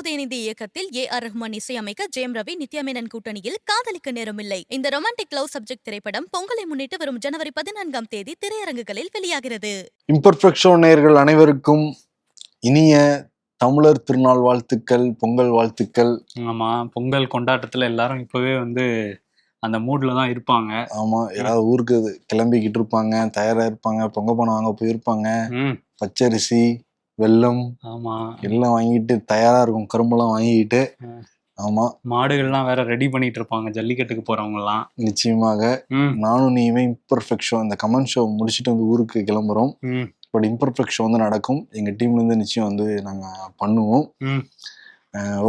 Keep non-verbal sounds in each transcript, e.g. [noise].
உதயநிதி இயக்கத்தில் A R Rahman இசையமைக்க ஜெயம் ரவி நித்யா மேனன் கூட்டணியில் காதலிக்க நேரமில்லை. இந்த ரொமான்டிக் லவ் சப்ஜெக்ட் திரைப்படம் பொங்கலை முன்னிட்டு வரும் ஜனவரி பதினான்காம் தேதி திரையரங்குகளில் வெளியாகிறது. இம்பர்ஃபெக்ட் ஷோ நேயர்கள் அனைவருக்கும் இனிய தமிழர் திருநாள் வாழ்த்துக்கள் பொங்கல் வாழ்த்துக்கள். ஆமா பொங்கல் கொண்டாட்டத்துல எல்லாரும் இப்பவே வந்து அந்த மூட்ல தான் இருப்பாங்க. ஆமா யாராவது ஊருக்கு கிளம்பிக்கிட்டு இருப்பாங்க தயாரா இருப்பாங்க பொங்க பணம் வாங்க போயிருப்பாங்க. பச்சரிசி வெல்லம் ஆமா. எல்லாம் வாங்கிட்டு தயாரா இருக்கும். கரும்பெல்லாம் வாங்கிட்டு. ஆமா. மாடுகள்லாம் வேற ரெடி பண்ணிட்டு இருப்பாங்க. ஜல்லிக்கட்டுக்கு போறவங்க எல்லாம் நிச்சயமாக நானும் நீயுமே இம்பர்ஃபெக்ட் ஷோ இந்த கமெண்ட் ஷோ முடிச்சுட்டு வந்து ஊருக்கு கிளம்புறோம். பட் இம்பர்ஃபெக்ட் ஷோ வந்து நடக்கும். எங்க டீம்ல இருந்து நிச்சயம் வந்து நாங்க பண்ணுவோம்.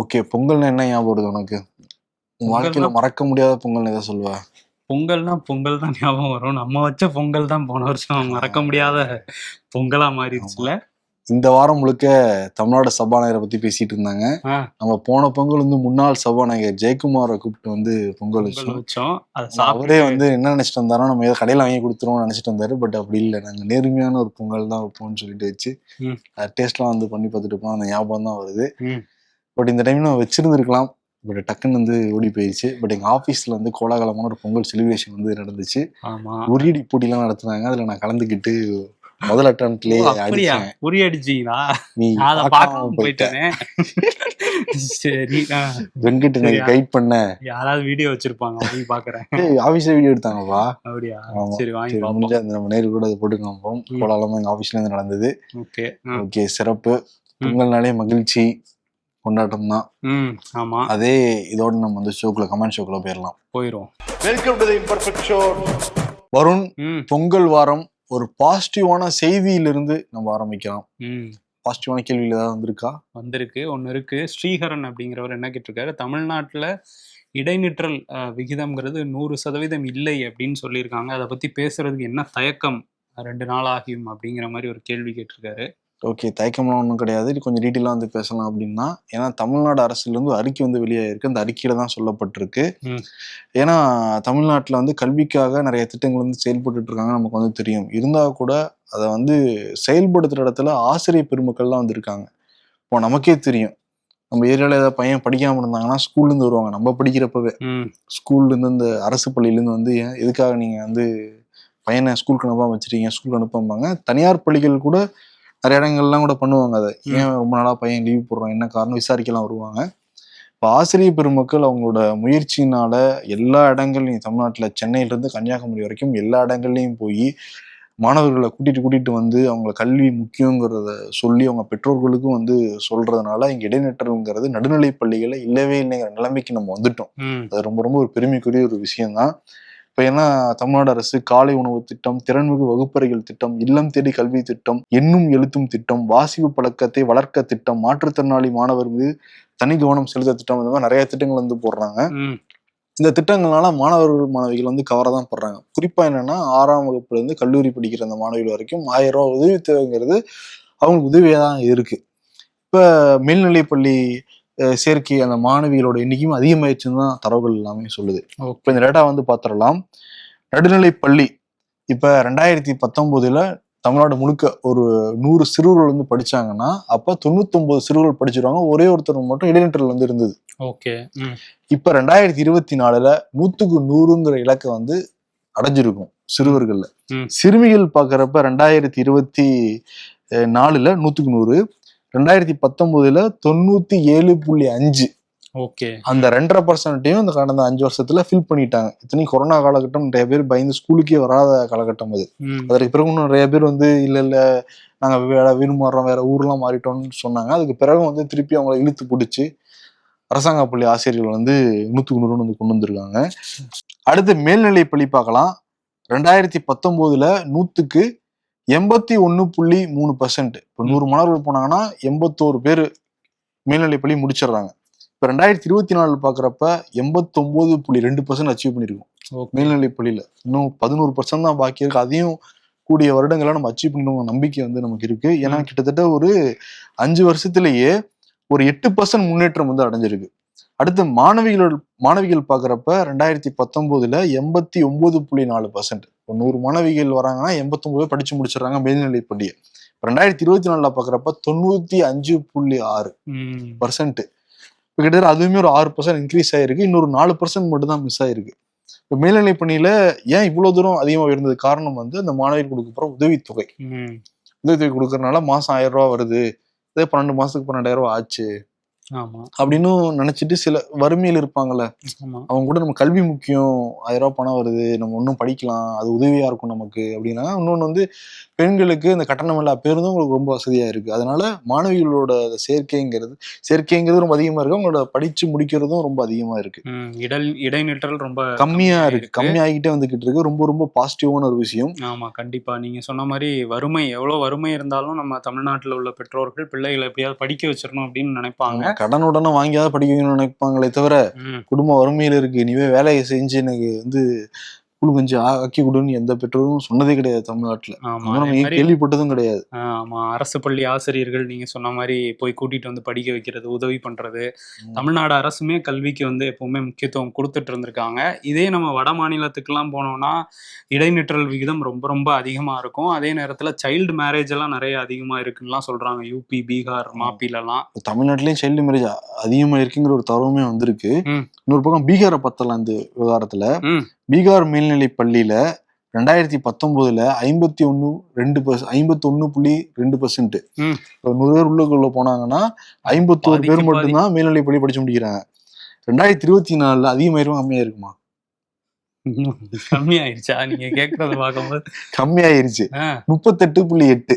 ஓகே பொங்கல்னா என்ன ஞாபகம் வருது உனக்கு? உன் வாழ்க்கையில பொங்கல்னா- மறக்க முடியாத பொங்கல் எதை சொல்லுவ? பொங்கல்னா பொங்கல் தான் ஞாபகம் வரும். நம்ம வச்ச பொங்கல் தான் போன வருஷம். மறக்க முடியாத பொங்கலா மாறிடுச்சுல. இந்த வாரம் முழுக்க தமிழ்நாடு சபாநாயகரை பத்தி பேசிட்டு இருந்தாங்க. நம்ம போன பொங்கல் வந்து முன்னாள் சபாநாயகர் ஜெயக்குமாரை கூப்பிட்டு வந்து பொங்கல் வச்சோம். அதை அவரே வந்து என்ன நினைச்சிட்டு வந்தாரோ நம்ம ஏதோ கடையில வாங்கி கொடுத்துருவோம்னு நினைச்சிட்டு வந்தாரு. பட் அப்படி இல்லை. நாங்க நேர்மையான ஒரு பொங்கல் தான் வைப்போம்னு சொல்லிட்டு வச்சு ம். டேஸ்ட்லாம் வந்து பண்ணி பார்த்துட்டு இருப்போம் அந்த ஞாபகம் தான் வருது. பட் இந்த டைம்ல வச்சிருந்துருக்கலாம். பட் டக்குன்னு வந்து ஓடி போயிடுச்சு பட் எங்க ஆபீஸ்ல வந்து கோலாகலமான ஒரு பொங்கல் செலிப்ரேஷன் வந்து நடந்துச்சு. உரியடி போட்டிலாம் நடத்துனாங்க. அதுல நான் கலந்துக்கிட்டு முதல் அட்டம்ப்ட்லயே அப்படியா? அடிச்சீங்களா நீ நான் அதை பார்க்காம பார்க்காம போயிட்ட. போயிட்டேனே. சரி வெங்கட் எனக்கு? கைட் பண்ண. யாராவது வீடியோ வச்சிருப்பாங்க போய் பாக்குறேன் ஏய் ஆபீஸ்ல வீடியோ எடுத்தாங்கப்பா. அப்படியா. சரி வாங்கி முடிஞ்சா அந்த நம்ம நேரு கூட அதை போட்டு காமிப்போம். கோலாலமா எங்க ஆபீஸ்ல இருந்து நடந்தது. ஓகே ஓகே சிறப்பு. பொங்கல்னாலே மகிழ்ச்சி. கொண்டாட்டம் தான் ம் ஆமா. அதே இதோட நம்ம வந்து ஷோக்குள்ள கமெண்ட் ஷோக்குள்ள போயிடலாம். போயிரும் welcome to the imperfect show Varun Pongal வாரம் ஒரு பாசிட்டிவான செய்தியிலிருந்து நம்ம ஆரம்பிக்கலாம். பாசிட்டிவான கேள்வியில் ஏதாவது வந்திருக்கா? வந்திருக்கு. ஒன்று இருக்கு. ஸ்ரீஹரன் அப்படிங்கிறவர் என்ன கேட்டிருக்காரு? தமிழ்நாட்டில் இடைநிற்றல் விகிதம்ங்கிறது நூறு சதவீதம் இல்லை அப்படின்னு சொல்லியிருக்காங்க. அதை பத்தி பேசுறதுக்கு என்ன தயக்கம்? ரெண்டு நாள் ஆகியும் அப்படிங்கிற மாதிரி ஒரு கேள்வி கேட்டிருக்காரு. ஓகே தயக்கம்லாம் ஒன்றும் கிடையாது. இது கொஞ்சம் டீட்டெயிலாக வந்து பேசலாம் அப்படின்னா ஏன்னா தமிழ்நாடு அரசுலேருந்து அறிக்கை வந்து வெளியாயிருக்கு. அந்த அறிக்கையில தான் சொல்லப்பட்டிருக்கு. ஏன்னா தமிழ்நாட்டில் வந்து கல்விக்காக நிறைய திட்டங்கள் வந்து செயல்பட்டுட்டு இருக்காங்க நமக்கு வந்து தெரியும். இருந்தால் கூட அதை வந்து செயல்படுத்துகிற இடத்துல ஆசிரியர் பெருமக்கள்லாம் வந்திருக்காங்க. இப்போ நமக்கே தெரியும். நம்ம ஏரியாவில் ஏதாவது பையன் படிக்காமல் இருந்தாங்கன்னா ஸ்கூல்லேருந்து வருவாங்க. நம்ம படிக்கிறப்பவே. ஸ்கூல்லேருந்து இந்த அரசு பள்ளியிலேருந்து வந்து ஏன் எதுக்காக நீங்கள் வந்து பையனை ஸ்கூலுக்கு அனுப்பாம வச்சிருக்கீங்க? ஸ்கூலுக்கு அனுப்பாம்பாங்க. தனியார் பள்ளிகள் கூட நிறைய இடங்கள்லாம் கூட பண்ணுவாங்க அதை. ஏன் ரொம்ப நாளாக பையன் லீவ் போடுறான்? என்ன காரணம்? விசாரிக்கலாம் வருவாங்க. இப்போ ஆசிரியர் பெருமக்கள் அவங்களோட முயற்சியினால எல்லா இடங்கள்லையும் தமிழ்நாட்டில் சென்னையிலேருந்து கன்னியாகுமரி வரைக்கும் எல்லா இடங்கள்லையும் போய் மாணவர்களை கூட்டிட்டு கூட்டிட்டு வந்து அவங்கள கல்வி முக்கியங்கிறத சொல்லி அவங்க பெற்றோர்களுக்கும் வந்து சொல்றதுனால இங்க இடைநிற்றல்ங்கிறது நடுநிலை பள்ளிகளை இல்லவே இல்லைங்கிற நிலைமைக்கு நம்ம வந்துட்டோம். அது ரொம்ப ரொம்ப ஒரு பெருமைக்குரிய ஒரு விஷயம்தான். இப்போ ஏன்னா தமிழ்நாடு அரசு காலை உணவு திட்டம் திறன்மிகு வகுப்பறைகள் திட்டம் இல்லம் தேடி கல்வி திட்டம் எண்ணும் எழுத்தும் திட்டம் வாசிப்பு பழக்கத்தை வளர்க்க திட்டம் மாற்றுத்திறனாளி மாணவர் மீது தனி கவனம் செலுத்த திட்டம் இந்த மாதிரி நிறைய திட்டங்கள் வந்து போடுறாங்க. இந்த திட்டங்கள்னால மாணவர்கள் மாணவிகள் வந்து கவர தான் படுறாங்க. குறிப்பா என்னன்னா ஆறாம் வகுப்புல இருந்து கல்லூரி படிக்கிற அந்த மாணவிகள் வரைக்கும் ஆயிரம் ரூபாய் உதவித்தொகைங்கிறது அவங்களுக்கு உதவியா தான் இருக்கு. இப்ப மேல்நிலைப்பள்ளி சேர்க்கை அந்த மாணவிகளோட எண்ணிக்கையும் அதிகமாயிடுச்சுன்னு தான் தரவுகள் எல்லாமே சொல்லுது. இப்ப இந்த டேட்டா வந்து பார்த்துடலாம். நடுநிலை பள்ளி. இப்ப ரெண்டாயிரத்தி பத்தொன்பதுல தமிழ்நாடு முழுக்க ஒரு நூறு சிறுவர்கள் வந்து படிச்சாங்கன்னா அப்ப தொண்ணூத்தொன்பது சிறுவர்கள் படிச்சிருவாங்க. ஒரே ஒருத்தர் மட்டும் இடைநிற்றல் வந்து இருந்தது. ஓகே. இப்ப ரெண்டாயிரத்தி இருபத்தி நாலுல நூத்துக்கு நூறுங்கிற இலக்கை வந்து அடைஞ்சிருக்கும் சிறுவர்கள்ல. சிறுமிகள் பாக்குறப்ப ரெண்டாயிரத்தி இருபத்தி நாலுல நூத்துக்கு நூறு. ரெண்டாயிரத்தி பத்தொன்பதுல தொண்ணூத்தி ஏழு புள்ளி அஞ்சு. ஓகே. அந்த ரெண்டரை பர்சன்ட்டையும் இந்த கடந்த அஞ்சு வருஷத்துல ஃபில் பண்ணிட்டாங்க. இத்தனையும் கொரோனா காலகட்டம் நிறைய பேர் பயந்து ஸ்கூலுக்கே வராத காலகட்டம் அது. அதற்கு பிறகு இன்னும் நிறைய பேர் வந்து இல்ல இல்ல நாங்க வேற வீடு மாறுறோம் வேற ஊர்லாம் மாறிட்டோம்னு சொன்னாங்க. அதுக்கு பிறகு வந்து திருப்பி அவங்களை இழுத்து பிடிச்சி அரசாங்க பள்ளி ஆசிரியர்கள் வந்து நூத்துக்கு நூறுன்னு வந்து கொண்டு வந்திருக்காங்க. அடுத்து மேல்நிலை பள்ளி பார்க்கலாம். ரெண்டாயிரத்தி பத்தொன்பதுல நூத்துக்கு எண்பத்தி ஒண்ணு புள்ளி மூணு பர்சன்ட் இப்போ நூறு மாணவர்கள் போனாங்கன்னா எண்பத்தோரு பேர் மேல்நிலை பள்ளி முடிச்சிடுறாங்க. இப்போ ரெண்டாயிரத்தி இருபத்தி நாலு பார்க்குறப்ப எண்பத்தொம்போது புள்ளி ரெண்டு பர்சன்ட் அச்சீவ் பண்ணியிருக்கோம் ஓகே மேல்நிலை பள்ளியில இன்னும் பதினோரு பர்சன்ட் தான் பாக்கி இருக்கு. அதையும் கூடிய வருடங்களை நம்ம அச்சீவ் பண்ணணும் நம்பிக்கை வந்து நமக்கு இருக்கு. ஏன்னா. கிட்டத்தட்ட ஒரு அஞ்சு வருஷத்திலேயே ஒரு எட்டு பர்சன்ட் முன்னேற்றம் வந்து அடைஞ்சிருக்கு. அடுத்து மாணவிகளோட மாணவிகள் பாக்குறப்ப ரெண்டாயிரத்தி பத்தொன்பதுல எண்பத்தி ஒன்பது புள்ளி நாலு பர்சன்ட் நூறு மாணவிகள் வராங்கன்னா எண்பத்தொன்பது படிச்சு முடிச்சிடுறாங்க மேல்நிலை பள்ளியை ரெண்டாயிரத்தி இருபத்தி நாலுல பாக்குறப்ப தொண்ணூத்தி அஞ்சு புள்ளி ஆறு பர்சன்ட் இப்போ கிட்டத்தட்ட அதுவுமே ஒரு ஆறு பர்சன்ட் இன்க்ரீஸ் ஆயிருக்கு. இன்னொரு நாலு பர்சன்ட் மட்டும் தான் மிஸ் ஆயிருக்கு. இப்போ மேல்நிலை பணியில ஏன் இவ்வளவு தூரம் அதிகமாக உயர்ந்தது? காரணம் வந்து அந்த மாணவிகள் கொடுக்கப்படுற உதவித்தொகை. உதவித்தொகை கொடுக்கறதுனால மாசம் ஆயிரம் ரூபா வருது. இதே பன்னெண்டு மாசத்துக்கு பன்னெண்டாயிரம் ரூபா ஆச்சு. அப்படின்னு நினைச்சிட்டு சில வறுமையில் இருப்பாங்கல்ல. அவங்க கூட நம்ம கல்வி முக்கியம் ஆயிரம் ரூபாய் பணம் வருது நம்ம இன்னும் படிக்கலாம் அது உதவியா இருக்கும் நமக்கு அப்படின்னா இன்னொன்று வந்து பெண்களுக்கு இந்த கட்டணம் இல்லா பேருந்தும் உங்களுக்கு ரொம்ப வசதியா இருக்கு. அதனால மாணவிகளோட சேர்க்கைங்கிறது சேர்க்கைங்கிறது ரொம்ப அதிகமா இருக்கு. அவங்களோட படிச்சு முடிக்கிறதும் ரொம்ப அதிகமா இருக்கு. இடல் இடைநிற்றல் ரொம்ப கம்மியா இருக்கு. கம்மியாகிட்டே வந்துகிட்டு இருக்கு. ரொம்ப ரொம்ப பாசிட்டிவான ஒரு விஷயம். ஆமா கண்டிப்பா. நீங்க சொன்ன மாதிரி வறுமை எவ்வளவு வறுமை இருந்தாலும் நம்ம தமிழ்நாட்டுல உள்ள பெற்றோர்கள் பிள்ளைகளை எப்படியாவது படிக்க வச்சிடணும் அப்படின்னு நினைப்பாங்க. கடன் உடனே வாங்கியாவது படிக்க வைக்கணும்னு நினைப்பாங்களே தவிர குடும்ப வறுமையில இருக்கு. நீவே வேலையை செஞ்சு எனக்கு வந்து குழு கொஞ்சம் ஆக்கி கொடுன்னு எந்த பெற்றோரும் சொன்னதே கிடையாது தமிழ்நாட்டுல. நம்ம கேள்விப்பட்டதும் கிடையாது. ஆமா அரசு பள்ளி ஆசிரியர்கள் நீங்க சொன்ன மாதிரி போய் கூட்டிட்டு வந்து படிக்க வைக்கிறது உதவி பண்றது. தமிழ்நாடு அரசுமே கல்விக்கு வந்து எப்பவுமே முக்கியத்துவம் கொடுத்துட்டு இருந்திருக்காங்க. இதே நம்ம வட மாநிலத்துக்கெல்லாம் போனோம்னா இடைநிற்றல் விகிதம் ரொம்ப ரொம்ப அதிகமா இருக்கும். அதே நேரத்துல சைல்டு மேரேஜ் எல்லாம் நிறைய அதிகமா இருக்குன்னுலாம் சொல்றாங்க. யூபி பீகார் மாப்பிலலாம் தமிழ்நாட்டிலயும் சைல்டு மேரேஜ் அதிகமா இருக்குங்கிற ஒரு தரவுமே வந்திருக்கு. இன்னொரு பக்கம் பீகாரை பத்தலாம் இந்த விவகாரத்துல. பீகார் மேல்நிலை பள்ளியில ரெண்டாயிரத்தி பத்தொன்பதுல ஐம்பத்தி ஒண்ணு ரெண்டு பர்சன்ட் ஐம்பத்தி ஒண்ணு புள்ளி ரெண்டு பர்சன்ட் ம். நூறு பேர் உள்ளுக்குள்ள போனாங்கன்னா ஐம்பத்தோரு பேர். மட்டும்தான் மேல்நிலை பள்ளி படிச்சு முடிக்கிறாங்க ரெண்டாயிரத்தி இருபத்தி நாலுல அதிகமாயிருமா கம்மியா இருக்குமா [laughs] கம்மியாயிடுச்சா நீங்க கேக்குறத பார்க்கும்போது. கம்மியாயிருச்சு. முப்பத்தெட்டு புள்ளி எட்டு.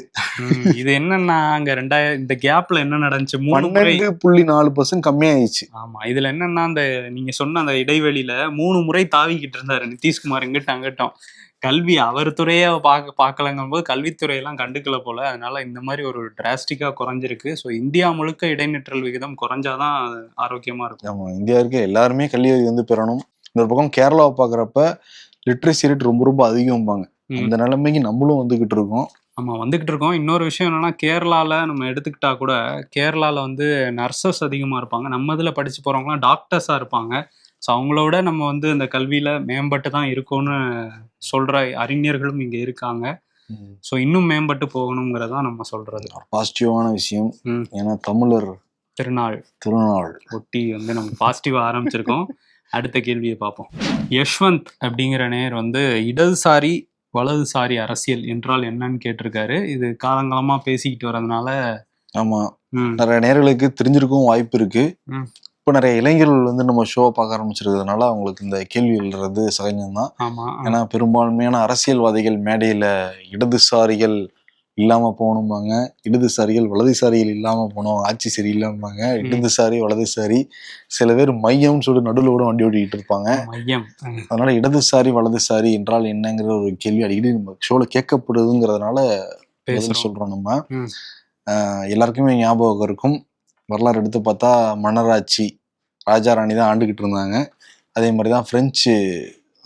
இது என்னன்னா அங்க ரெண்டாயிரம் இந்த கேப்ல என்ன நடந்துச்சு? மூணு புள்ளி நாலு பர்சன்ட் கம்மியாயிருச்சு. ஆமா இதுல என்னன்னா அந்த நீங்க சொன்ன அந்த இடைவெளியில மூணு முறை தாவிக்கிட்டு இருந்தாரு நிதிஷ்குமார் இங்கிட்ட அங்கிட்டும். கல்வி அவர் துறையை பார்க்க பார்க்கலங்கும் போது கல்வித்துறையெல்லாம் கண்டுக்கல போல. அதனால இந்த மாதிரி ஒரு டிராஸ்டிக்கா குறைஞ்சிருக்கு. ஸோ இந்தியா முழுக்க இடைநிற்றல் விகிதம் குறைஞ்சாதான் ஆரோக்கியமா இருக்கும். ஆமா இந்தியா இருக்க எல்லாருமே கல்வி வந்து பெறணும். இன்னொரு பக்கம் கேரளாவை பாக்குறப்ப லிட்ரஸி ரேட் ரொம்ப ரொம்ப அதிகம்பாங்க. ம். அந்த நிலைமைக்கு நம்மளும் வந்துகிட்டு இருக்கோம். ஆமா வந்துகிட்டு இருக்கோம். இன்னொரு விஷயம் என்னன்னா கேரளால நம்ம எடுத்துக்கிட்டா கூட கேரளால வந்து நர்சஸ் அதிகமா இருப்பாங்க. நம்ம இதுல படிச்சு போறவங்கலாம் டாக்டர்ஸா இருப்பாங்க. ஸோ அவங்களோட நம்ம வந்து இந்த கல்வியில மேம்பட்டு தான் இருக்கோம்னு சொல்ற அறிஞர்களும் இங்க இருக்காங்க. ஸோ இன்னும் மேம்பட்டு போகணுங்கிறதா நம்ம சொல்றது. பாசிட்டிவான விஷயம். ஏன்னா தமிழர் திருநாள். திருநாள். ஒட்டி வந்து நம்ம பாசிட்டிவா ஆரம்பிச்சிருக்கோம். அடுத்த கேள்வியை பார்ப்போம். யஷ்வந்த் அப்படிங்கிற நேர் வந்து இடதுசாரி வலதுசாரி அரசியல் என்றால் என்னன்னு கேட்டிருக்காரு. இது காலங்காலமா பேசிக்கிட்டு வரதுனால ஆமா. நிறைய நேர்களுக்கு தெரிஞ்சிருக்கவும் வாய்ப்பு இருக்கு. இப்போ நிறைய இளைஞர்கள் வந்து நம்ம ஷோவை பார்க்க ஆரம்பிச்சிருக்கிறதுனால அவங்களுக்கு இந்த கேள்வி எழுறது சகஜம்தான். ஏன்னா பெரும்பான்மையான அரசியல்வாதிகள் மேடையில இடதுசாரிகள் இல்லாம போகணும்பாங்க. இடதுசாரிகள் வலதுசாரிகள் இல்லாம போனோம் ஆட்சி சரி இல்லாமங்க இடதுசாரி வலதுசாரி சில பேர் மையம்னு சொல்லிட்டு நடுவில் கூட வண்டி ஓட்டிக்கிட்டு இருப்பாங்க. மையம். அதனால இடதுசாரி வலதுசாரி என்றால் என்னங்கிற ஒரு கேள்வி அடிக்கடி நம்ம ஷோல கேட்கப்படுதுங்கிறதுனால சொல்றோம் நம்ம. எல்லாருக்குமே ஞாபகம் இருக்கும். வரலாறு எடுத்து பார்த்தா மன்னராட்சி ராஜா ராணி தான் ஆண்டுகிட்டு இருந்தாங்க. அதே மாதிரி தான் பிரெஞ்சு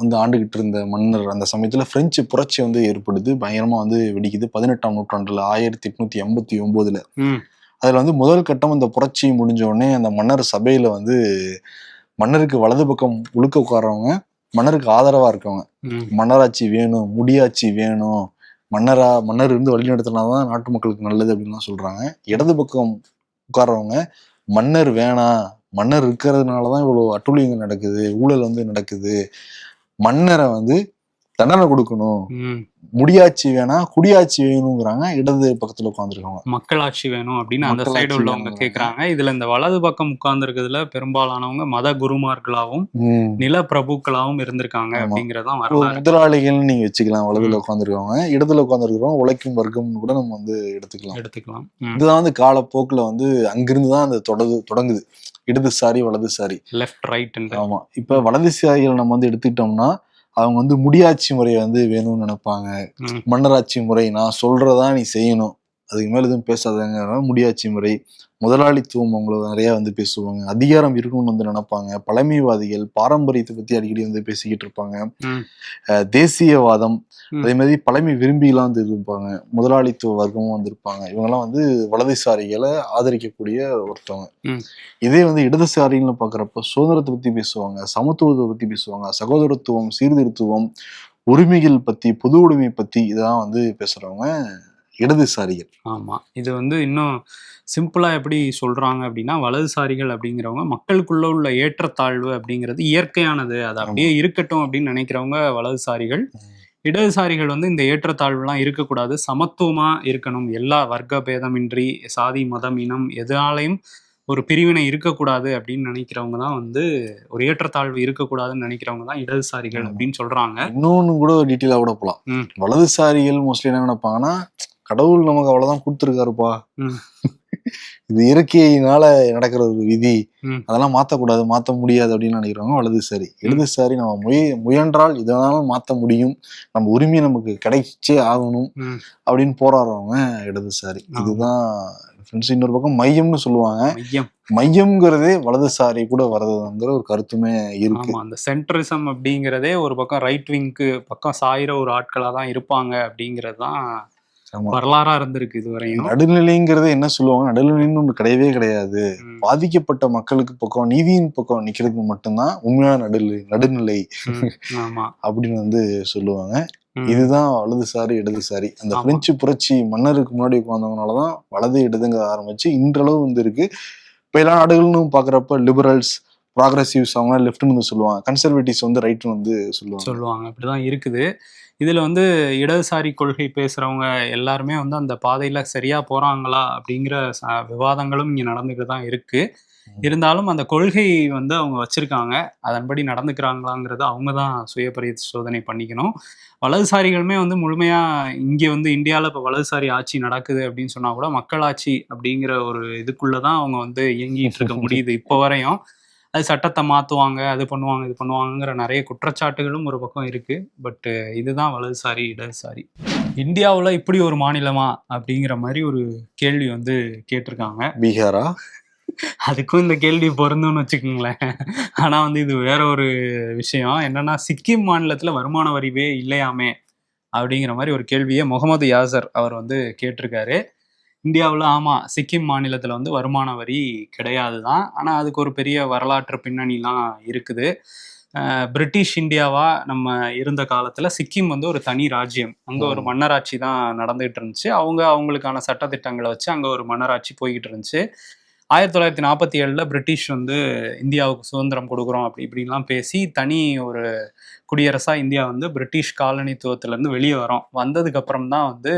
வந்து ஆண்டுகிட்டு இருந்த மன்னர் அந்த சமயத்துல பிரெஞ்சு புரட்சி வந்து ஏற்படுது. பயங்கரமா வந்து வெடிக்குது. பதினெட்டாம் நூற்றாண்டுல ஆயிரத்தி எட்நூத்தி எண்பத்தி ஒன்பதுல ம், அதுல வந்து முதல் கட்டம் அந்த புரட்சி முடிஞ்ச உடனே அந்த மன்னர் சபையில வந்து மன்னருக்கு வலது பக்கம் உழுக்க உட்கார்றவங்க மன்னருக்கு ஆதரவா இருக்கவங்க. மன்னராட்சி வேணும் முடியாட்சி வேணும். மன்னரா மன்னர் இருந்து வழிநடத்தினாதான் நாட்டு மக்களுக்கு நல்லது அப்படின்லாம் சொல்றாங்க. இடது பக்கம் உட்கார்றவங்க மன்னர் வேணாம். மன்னர் இருக்கிறதுனாலதான் இவ்வளவு அட்டூழியங்கள் நடக்குது ஊழல் வந்து நடக்குது. மன்னரை வந்து தண்டனை கொடுக்கணும். முடியாட்சி வேணாம் குடியாட்சி வேணுங்கிறாங்க இடது பக்கத்துல உட்காந்துருக்கவங்க மக்களாட்சி வேணும் அப்படின்னு அந்த சைடு உள்ளவங்க. கேக்குறாங்க. இதுல இந்த வலது பக்கம் உட்கார்ந்துருக்கிறதுல பெரும்பாலானவங்க மத குருமார்களாவும் நில பிரபுக்களாவும் இருந்திருக்காங்க. அப்படிங்கறதான் முதலாளிகள்னு நீங்க வச்சுக்கலாம் வலதுல உட்காந்துருக்கவங்க இடத்துல உட்காந்துருக்கிறவங்க உழைக்கும் வர்க்கம்னு கூட நம்ம வந்து எடுத்துக்கலாம். எடுத்துக்கலாம். இதுதான் வந்து காலப்போக்குல வந்து அங்கிருந்து தான் அந்த தொடது தொடங்குது. இடதுசாரி வலதுசாரி லெஃப்ட் ரைட் ஆமா. இப்ப வலதுசாரிகள் நம்ம வந்து எடுத்துக்கிட்டோம்னா அவங்க வந்து முடியாட்சி முறையை வந்து வேணும்னு நினைப்பாங்க. மன்னராட்சி முறை நான் சொல்றதா நீ செய்யணும். அதுக்கு மேல எதுவும் பேசாதங்க முடியாட்சி முறை. முதலாளித்துவம் அவங்கள நிறைய வந்து பேசுவாங்க. அதிகாரம் இருக்கணும்னு வந்து நினைப்பாங்க. பழமைவாதிகள் பாரம்பரியத்தை பத்தி அடிக்கடி வந்து பேசிக்கிட்டு இருப்பாங்க. தேசியவாதம். அதே மாதிரி பழமை விரும்பிலாம் வந்து இருப்பாங்க. முதலாளித்துவ வர்க்கமும் வந்திருப்பாங்க. இவங்கெல்லாம் வந்து வலதுசாரிகளை ஆதரிக்கக்கூடிய ஒருத்தவங்க. இதே வந்து இடதுசாரிகள்னு பாக்குறப்ப சுதந்திரத்தை பத்தி பேசுவாங்க சமத்துவத்தை பத்தி பேசுவாங்க சகோதரத்துவம் சீர்திருத்துவம் உரிமைகள் பத்தி பொது உடைமை பத்தி இதெல்லாம் வந்து பேசுறவங்க இடதுசாரிகள். ஆமா. இது வந்து இன்னும் சிம்பிளா எப்படி சொல்றாங்க அப்படின்னா வலதுசாரிகள் அப்படிங்கிறவங்க மக்களுக்குள்ள உள்ள ஏற்றத்தாழ்வு அப்படிங்கிறது இயற்கையானது. அது அப்படியே இருக்கட்டும் அப்படின்னு நினைக்கிறவங்க வலதுசாரிகள். இடதுசாரிகள் வந்து இந்த ஏற்றத்தாழ்வுலாம் இருக்கக்கூடாது. சமத்துவமா இருக்கணும். எல்லா வர்க்க பேதமின்றி சாதி மதம் இனம் எதாலையும் ஒரு பிரிவினை இருக்கக்கூடாது அப்படின்னு நினைக்கிறவங்க தான் வந்து ஒரு ஏற்றத்தாழ்வு இருக்கக்கூடாதுன்னு நினைக்கிறவங்க தான் இடதுசாரிகள். அப்படின்னு சொல்றாங்க. இன்னொன்னு கூட டீட்டெயிலா கூட போலாம். ம். வலதுசாரிகள் மோஸ்ட்லி என்ன நினைப்பாங்கன்னா கடவுள் நமக்கு அவ்வளவுதான் கொடுத்துருக்காருப்பா. இது இயற்கையினால நடக்கிற ஒரு விதி. அதெல்லாம் மாத்தக்கூடாது மாத்த முடியாது அப்படின்னு நினைக்கிறவங்க வலதுசாரி இடதுசாரி நம்ம முய முயன்றால் இதனாலும் மாத்த முடியும் நம்ம உரிமை நமக்கு கிடைச்சே ஆகணும். அப்படின்னு போராடுறவங்க இடதுசாரி. இதுதான். இன்னொரு பக்கம் மையம்னு சொல்லுவாங்க மையம் மையம்ங்கிறதே வலதுசாரி கூட வர்றதுங்கிற ஒரு கருத்துமே இருக்கு அந்த சென்ட்ரிசம் அப்படிங்கிறதே ஒரு பக்கம் ரைட் விங்க்கு பக்கம் சாயிற ஒரு ஆட்களா தான் இருப்பாங்க அப்படிங்கிறது தான் ஆமா. வரலாறா இருந்திருக்கு இதுவரையும். நடுநிலைங்கிறது என்ன சொல்லுவாங்க? நடுநிலைன்னு ஒண்ணு கிடையவே கிடையாது. பாதிக்கப்பட்ட மக்களுக்கு பக்கம் நீதியின் பக்கம் நிக்கிறது மட்டும்தான் உண்மையான நடுநிலை நடுநிலை ஆமா. [laughs] அப்படின்னு வந்து சொல்லுவாங்க. இதுதான் வலதுசாரி இடதுசாரி. அந்த. பிரெஞ்சு புரட்சி மன்னருக்கு முன்னாடி உட்கார்ந்தவங்களாலதான் வலது இடதுங்க ஆரம்பிச்சு இன்றளவு வந்து இருக்கு இப்ப எல்லா நாடுகள்னு பாக்குறப்ப லிபரல்ஸ் ப்ராக்ரஸிவ்ஸ் அவங்க லெஃப்ட்னு வந்து சொல்லுவாங்க. கன்சர்வேட்டிவ்ஸ் வந்து ரைட்னு வந்து சொல்லுவாங்க. சொல்லுவாங்க. அப்படிதான் இருக்குது. இதுல வந்து இடதுசாரி கொள்கை பேசுறவங்க எல்லாருமே வந்து அந்த பாதையில சரியா போறாங்களா அப்படிங்கிற ச- விவாதங்களும் இங்க நடந்துட்டு தான் இருக்கு. இருந்தாலும் அந்த கொள்கை வந்து அவங்க வச்சிருக்காங்க. அதன்படி நடந்துக்கிறாங்களாங்கிறத அவங்க தான் சுய பரிசோதனை பண்ணிக்கணும். வலதுசாரிகளுமே வந்து முழுமையா இங்க வந்து இந்தியாவில் இப்போ வலதுசாரி ஆட்சி நடக்குது அப்படின்னு சொன்னா கூட மக்களாட்சி அப்படிங்கிற ஒரு இதுக்குள்ளதான் அவங்க வந்து இயங்கிட்டு இருக்க [laughs] முடியுது இப்போ வரையும். அது சட்டத்தை மாத்துவாங்க அது பண்ணுவாங்க இது பண்ணுவாங்கங்கிற நிறைய குற்றச்சாட்டுகளும் ஒரு பக்கம் இருக்கு. பட் இதுதான் வலதுசாரி இடதுசாரி. இந்தியாவுல இப்படி ஒரு மாநிலமா அப்படிங்கிற மாதிரி ஒரு கேள்வி வந்து கேட்டிருக்காங்க. பீகாரா? அதுக்கும் இந்த கேள்வி பொருந்தும்னு வச்சுக்கோங்களேன். ஆனா வந்து இது வேற ஒரு விஷயம். என்னன்னா சிக்கிம் மாநிலத்துல வருமான வரிவே இல்லையாமே அப்படிங்கிற மாதிரி ஒரு கேள்வியை முகமது யாசர் அவர் வந்து கேட்டிருக்காரு. இந்தியாவில் ஆமாம் சிக்கிம் மாநிலத்தில் வந்து வருமான வரி கிடையாது தான் ஆனால் அதுக்கு ஒரு பெரிய வரலாற்று பின்னணிலாம் இருக்குது. பிரிட்டிஷ் இந்தியாவா நம்ம இருந்த காலத்தில் சிக்கிம் வந்து ஒரு தனி ராஜ்யம். அங்கே ஒரு. மன்னராட்சி தான் நடந்துகிட்டு இருந்துச்சு. அவங்க அவங்களுக்கான சட்டத்திட்டங்களை வச்சு அங்கே ஒரு மன்னராட்சி போய்கிட்டு இருந்துச்சு. ஆயிரத்தி தொள்ளாயிரத்தி நாற்பத்தி ஏழில் பிரிட்டிஷ் வந்து இந்தியாவுக்கு சுதந்திரம் கொடுக்குறோம் அப்படி இப்படின்லாம் பேசி தனி ஒரு குடியரசாக இந்தியா வந்து பிரிட்டிஷ் காலனித்துவத்திலேருந்து வெளியே வரோம். வந்ததுக்கப்புறம் தான் வந்து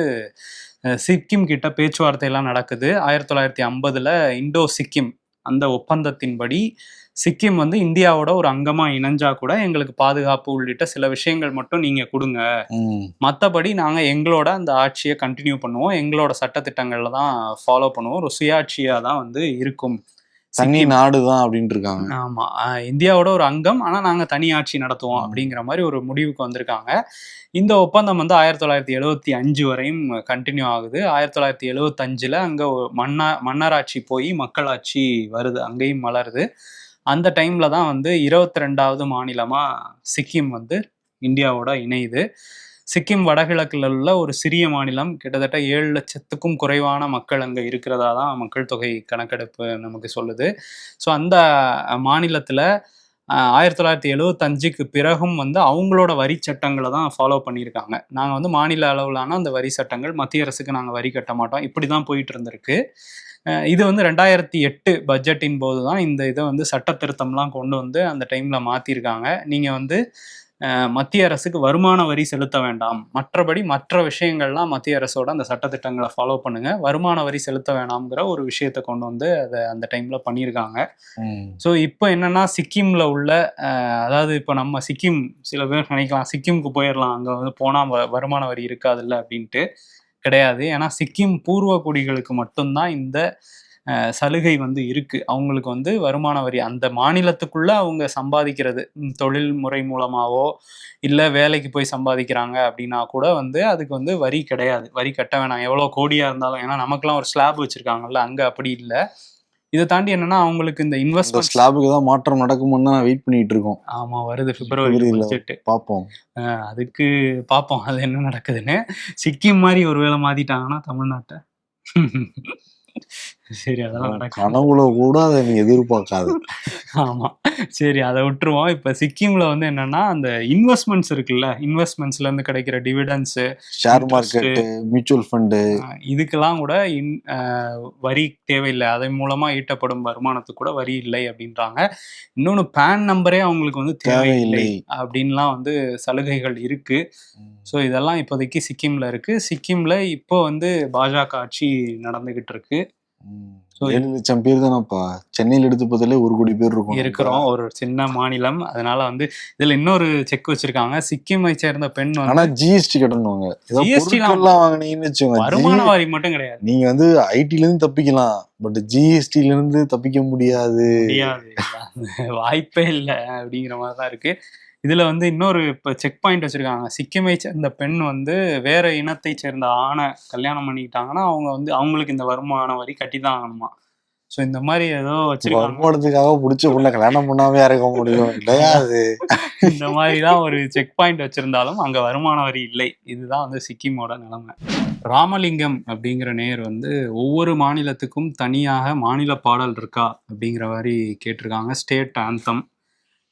சிக்கிம் கிட்ட பேச்சுவார்த்தையெல்லாம் நடக்குது. ஆயிரத்தி தொள்ளாயிரத்தி ஐம்பதில் இண்டோ சிக்கிம் அந்த ஒப்பந்தத்தின்படி சிக்கிம் வந்து இந்தியாவோட ஒரு அங்கமா இணைஞ்சா கூட எங்களுக்கு பாதுகாப்பு உள்ளிட்ட சில விஷயங்கள் மட்டும் நீங்க கொடுங்க. மற்றபடி நாங்க எங்களோட அந்த ஆட்சியை கண்டினியூ பண்ணுவோம். எங்களோட சட்டத்திட்டங்கள்ல தான் ஃபாலோ பண்ணுவோம். ஒரு சுயாட்சியா தான் வந்து இருக்கும். தனி சிக்கிம். நாடு தான் அப்படின்ட்டு இருக்காங்க. ஆமா. இந்தியாவோட ஒரு அங்கம். ஆனா நாங்க தனி ஆட்சி நடத்துவோம். அப்படிங்கிற மாதிரி ஒரு முடிவுக்கு வந்திருக்காங்க. இந்த ஒப்பந்தம் வந்து ஆயிரத்தி தொள்ளாயிரத்தி எழுவத்தி அஞ்சு வரையும் கண்டினியூ ஆகுது. ஆயிரத்தி தொள்ளாயிரத்தி எழுவத்தஞ்சுல அங்க மன்ன மன்னராட்சி போய் மக்களாட்சி வருது. அங்கேயும் மலருது அந்த டைம்ல தான் வந்து இருபத்தி ரெண்டாவது மாநிலமா சிக்கிம் வந்து இந்தியாவோட இணையுது. சிக்கிம் வடகிழக்கில் உள்ள ஒரு சிறிய மாநிலம். கிட்டத்தட்ட ஏழு லட்சத்துக்கும் குறைவான மக்கள் அங்கே இருக்கிறதா தான் மக்கள் தொகை கணக்கெடுப்பு நமக்கு சொல்லுது. ஸோ அந்த மாநிலத்தில் ஆயிரத்தி தொள்ளாயிரத்தி எழுவத்தஞ்சுக்கு பிறகும் வந்து அவங்களோட வரி சட்டங்களை தான் ஃபாலோ பண்ணியிருக்காங்க. நாங்கள் வந்து மாநில அளவிலான அந்த வரி சட்டங்கள் மத்திய அரசுக்கு நாங்கள் வரி கட்ட மாட்டோம். இப்படி தான் போயிட்டு இருந்திருக்கு. இது வந்து ரெண்டாயிரத்தி எட்டு பட்ஜெட்டின் போது தான் இந்த இதை வந்து சட்ட திருத்தம்லாம் கொண்டு வந்து அந்த டைமில் மாற்றிருக்காங்க நீங்கள் வந்து மத்திய அரசுக்கு வருமான வரி செலுத்த வேண்டாம். மற்றபடி மற்ற விஷயங்கள்லாம் மத்திய அரசோட அந்த சட்டத்திட்டங்களை ஃபாலோ பண்ணுங்க. வருமான வரி செலுத்த வேணாம்ங்கிற ஒரு விஷயத்தை கொண்டு வந்து அதை அந்த டைம்ல பண்ணியிருக்காங்க ஸோ இப்போ என்னன்னா சிக்கிம்ல உள்ள அதாவது இப்போ நம்ம சிக்கிம் சில பேர் நினைக்கலாம் சிக்கிமுக்கு போயிடலாம். அங்கே வந்து போனால் வருமான வரி இருக்காதுல்ல அப்படின்ட்டு. கிடையாது. ஏன்னா சிக்கிம் பூர்வ குடிகளுக்கு மட்டும்தான் இந்த சலுகை வந்து இருக்கு. அவங்களுக்கு வந்து வருமான வரி அந்த மாநிலத்துக்குள்ள அவங்க சம்பாதிக்கிறது தொழில் முறை மூலமாவோ இல்லை வேலைக்கு போய் சம்பாதிக்கிறாங்க அப்படின்னா கூட வந்து அதுக்கு வந்து வரி கிடையாது. வரி கட்ட வேணாம். எவ்வளோ கோடியா இருந்தாலும் ஏன்னா நமக்குலாம் ஒரு ஸ்லாப் வச்சிருக்காங்கல்ல அங்க அப்படி இல்லை. இதை தாண்டி என்னன்னா அவங்களுக்கு இந்த இன்வெஸ்ட்மெண்ட் ஸ்லாபுக்கு தான் மாற்றம் நடக்கும்னு தான் வெயிட் பண்ணிட்டு இருக்கோம் ஆமா வருது பிப்ரவரி பார்ப்போம். அதுக்கு பார்ப்போம் அது என்ன நடக்குதுன்னு. சிக்கிம் மாதிரி ஒருவேளை மாத்திட்டாங்கன்னா தமிழ்நாட்டை. சரி அதெல்லாம் கனவுல கூட அதை நீ எதிர்பார்க்காத. [laughs] ஆமா. சரி அதை விட்டுருவோம். இப்போ சிக்கிம்ல வந்து என்னன்னா அந்த இன்வெஸ்ட்மெண்ட்ஸ் இருக்குல்ல இன்வெஸ்ட்மெண்ட்ஸ்ல இருந்து கிடைக்கிற dividends share. Market mutual fund இதுக்கெல்லாம் கூட இன் வரி தேவையில்லை. அதன் மூலமா ஈட்டப்படும் வருமானத்துக்கு கூட வரி இல்லை அப்படின்றாங்க. இன்னொன்று பேன் நம்பரே அவங்களுக்கு வந்து தேவையில்லை தேவையில்லை. அப்படின்லாம் வந்து சலுகைகள் இருக்கு. ஸோ இதெல்லாம் இப்போதைக்கு சிக்கிம்ல இருக்கு. சிக்கிம்ல இப்போ வந்து பாஜக ஆட்சி நடந்துகிட்டு இருக்கு. லட்சம் பேர் தானப்பா சென்னையில் எடுத்து பார்த்தாலே ஒரு கோடி பேர் இருக்கும் இருக்கிறோம். ஒரு சின்ன மாநிலம். அதனால வந்து இதுல இன்னொரு செக் வச்சிருக்காங்க. சிக்கிமை சேர்ந்த பெண் ஆனா ஜிஎஸ்டி பொருட்கள்லாம் வாங்கினீங்கன்னு வச்சுக்கோங்க. வருமான வாரி மட்டும் கிடையாது. நீங்க வந்து ஐடில இருந்து தப்பிக்கலாம். பட் ஜிஎஸ்டில இருந்து தப்பிக்க முடியாது. முடியாது. [laughs] வாய்ப்பே இல்லை அப்படிங்கிற மாதிரி தான் இருக்கு. இதுல வந்து இன்னொரு இப்போ செக் பாயிண்ட் வச்சிருக்காங்க. சிக்கிமை சேர்ந்த பெண் வந்து வேற இனத்தை சேர்ந்த ஆணை கல்யாணம் பண்ணிக்கிட்டாங்கன்னா அவங்க வந்து அவங்களுக்கு இந்த வருமான வரி கட்டி தான் ஆகணுமா ஸோ இந்த மாதிரி ஏதோ வச்சிருக்காங்க. வருமானத்துக்காக புடிச்ச பொண்ணை கல்யாணம் பண்ணாமே இருக்க முடியும். இல்லையா அது? இந்த மாதிரி தான் ஒரு செக் பாயிண்ட் வச்சிருந்தாலும் அங்க வருமான வரி இல்லை. இதுதான் வந்து சிக்கிமோட நிலைமை. ராமலிங்கம் அப்படிங்கிற நேர் வந்து ஒவ்வொரு மாநிலத்துக்கும் தனியாக மாநில பாடல் இருக்கா அப்படிங்கிற மாதிரி கேட்டிருக்காங்க. State anthem.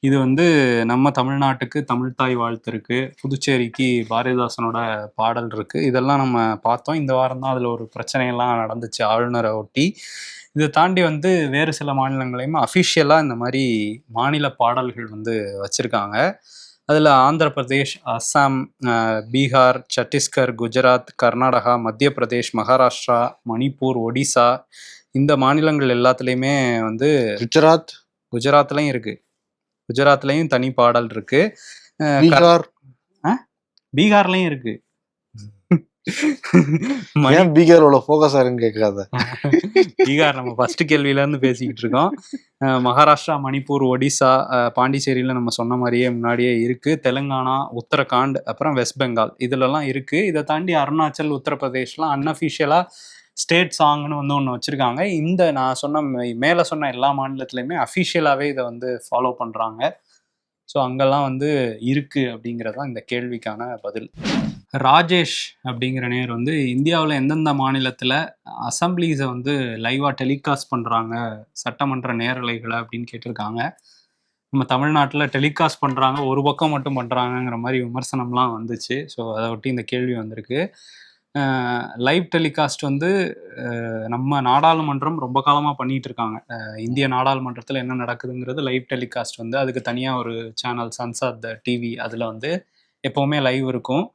இது வந்து நம்ம தமிழ்நாட்டுக்கு தமிழ்தாய் வாழ்த்து இருக்கு புதுச்சேரிக்கு பாரதிதாசனோட பாடல் இருக்கு. இதெல்லாம் நம்ம பார்த்தோம். இந்த வாரம் தான் அதுல ஒரு பிரச்சனையெல்லாம் நடந்துச்சு. ஆளுநரை ஒட்டி. இதை தாண்டி வந்து வேறு சில மாநிலங்களையும் அஃபிஷியலாக இந்த மாதிரி மாநில பாடல்கள் வந்து வச்சுருக்காங்க. அதில் ஆந்திர பிரதேஷ் அஸ்ஸாம் பீகார் சத்தீஸ்கர் குஜராத் கர்நாடகா மத்திய பிரதேஷ் மகாராஷ்டிரா மணிப்பூர் ஒடிசா இந்த மாநிலங்கள் எல்லாத்துலேயுமே வந்து குஜராத்? குஜராத்லையும் இருக்கு. குஜராத்லையும் தனி பாடல் இருக்கு. பீகார். பீகார்லயும் இருக்கு. ஏன் பீகாரோட ஃபோக்கஸ் ஆகுன்னு கேட்காத? பீகார் நம்ம ஃபர்ஸ்ட் கேள்வியில இருந்து பேசிக்கிட்டு இருக்கோம். மகாராஷ்டிரா மணிப்பூர் ஒடிசா பாண்டிச்சேரியில நம்ம சொன்ன மாதிரியே முன்னாடியே இருக்கு. தெலுங்கானா உத்தரகாண்ட் அப்புறம் வெஸ்ட் பெங்கால் இதுலலாம் இருக்கு. இதை தாண்டி அருணாச்சல் உத்தரப்பிரதேஷ்லாம் அன்அஃபிஷியலா ஸ்டேட் சாங்னு வந்து ஒன்று வச்சுருக்காங்க. இந்த நான் சொன்ன மே- சொன்ன எல்லா மாநிலத்திலையுமே அஃபிஷியலாகவே இதை வந்து ஃபாலோ பண்ணுறாங்க ஸோ அங்கெல்லாம் வந்து இருக்குது அப்படிங்கிறது தான் இந்த கேள்விக்கான பதில். ராஜேஷ் அப்படிங்கிற நேர் வந்து இந்தியாவில் எந்தெந்த மாநிலத்தில் அசம்பிளிஸை வந்து லைவாக டெலிகாஸ்ட் பண்ணுறாங்க சட்டமன்ற நேரலைகளை அப்படின்னு கேட்டிருக்காங்க. நம்ம தமிழ்நாட்டில் டெலிகாஸ்ட் பண்ணுறாங்க ஒரு பக்கம் மட்டும் பண்ணுறாங்கங்கிற மாதிரி விமர்சனம்லாம் வந்துச்சு. ஸோ அதை ஒட்டி இந்த கேள்வி வந்திருக்கு. லைவ் டெலிகாஸ்ட் வந்து நம்ம நாடாளுமன்றம் ரொம்ப காலமாக பண்ணிட்டு இருக்காங்க இந்திய நாடாளுமன்றத்தில் என்ன நடக்குதுங்கிறது லைவ் டெலிகாஸ்ட் வந்து அதுக்கு தனியாக ஒரு சேனல் சன்சாத் டிவி அதில் வந்து எப்போவுமே லைவ் இருக்கும்.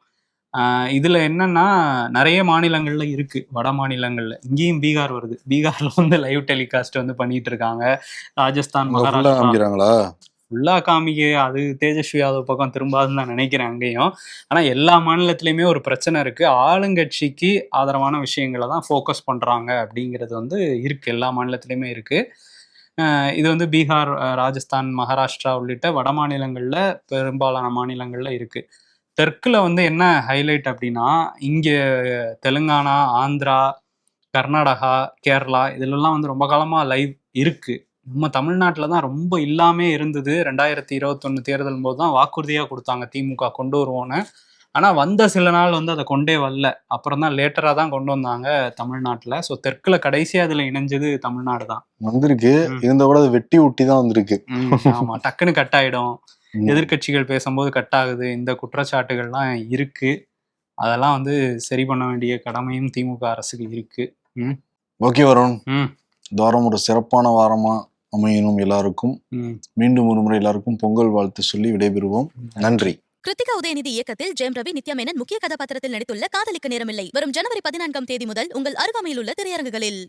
ஆஹ் இதுல என்னன்னா நிறைய மாநிலங்கள்ல இருக்கு. வட மாநிலங்கள்ல. இங்கேயும் பீகார் வருது. பீகார்ல வந்து லைவ் டெலிகாஸ்ட் வந்து பண்ணிட்டு இருக்காங்க ராஜஸ்தான் மகாராஷ்டிரா ஃபுல்லாக ஃபுல்லா காமிக்க அது தேஜஸ்வி யாதவ் பக்கம் திரும்பாதுன்னு நான் நினைக்கிறேன் அங்கேயும். ஆனால் எல்லா மாநிலத்திலையுமே ஒரு பிரச்சனை இருக்குது ஆளுங்கட்சிக்கு ஆதரவான விஷயங்களை தான் ஃபோக்கஸ் பண்ணுறாங்க அப்படிங்கிறது வந்து இருக்குது எல்லா மாநிலத்திலையுமே இருக்குது இது வந்து பீகார் ராஜஸ்தான் மகாராஷ்டிரா உள்ளிட்ட வட மாநிலங்களில் பெரும்பாலான மாநிலங்களில் இருக்குது தெற்கில் வந்து என்ன ஹைலைட் அப்படின்னா இங்கே தெலுங்கானா ஆந்திரா கர்நாடகா கேரளா இதுலலாம் வந்து ரொம்ப காலமாக லைவ் இருக்குது நம்ம தமிழ்நாட்டில் தான் ரொம்ப இல்லாமே இருந்தது. ரெண்டாயிரத்தி இருபத்தொன்னு தேர்தல் போது தான் வாக்குறுதியாக கொடுத்தாங்க திமுக கொண்டு வருவோன்னு ஆனால் வந்த சில நாள் வந்து அதை கொண்டே வரல. அப்புறம் தான் லேட்டராக தான் கொண்டு வந்தாங்க தமிழ்நாட்டில். ஸோ தெற்குல கடைசியாக அதில் இணைஞ்சது தமிழ்நாடு தான். வந்திருக்கு. இருந்த கூட அது வெட்டி ஒட்டி தான் வந்திருக்கு. ம், ஆமா. டக்குன்னு கட் ஆயிடும். ம். எதிர்க்கட்சிகள் பேசும்போது கட் ஆகுது. இந்த குற்றச்சாட்டுகள்லாம் இருக்கு. அதெல்லாம் வந்து சரி பண்ண வேண்டிய கடமையும் திமுக அரசுக்கு இருக்கு. ஓகே வருண். வாரம் ஒரு சிறப்பான வாரமா அமையணும் எல்லாருக்கும். மீண்டும் ஒரு முறை எல்லாருக்கும் பொங்கல் வாழ்த்து சொல்லி விடைபெறுவோம். நன்றி. கிருத்திகா உதயநிதி இயக்கத்தில் ஜெயம் ரவி நித்யா மேனன் முக்கிய கதாபாத்திரத்தில் நடித்துள்ள காதலிக்க நேரமில்லை வரும் ஜனவரி பதினான்காம் தேதி முதல் உங்கள் அருகாமையில் உள்ள திரையரங்குகளில்.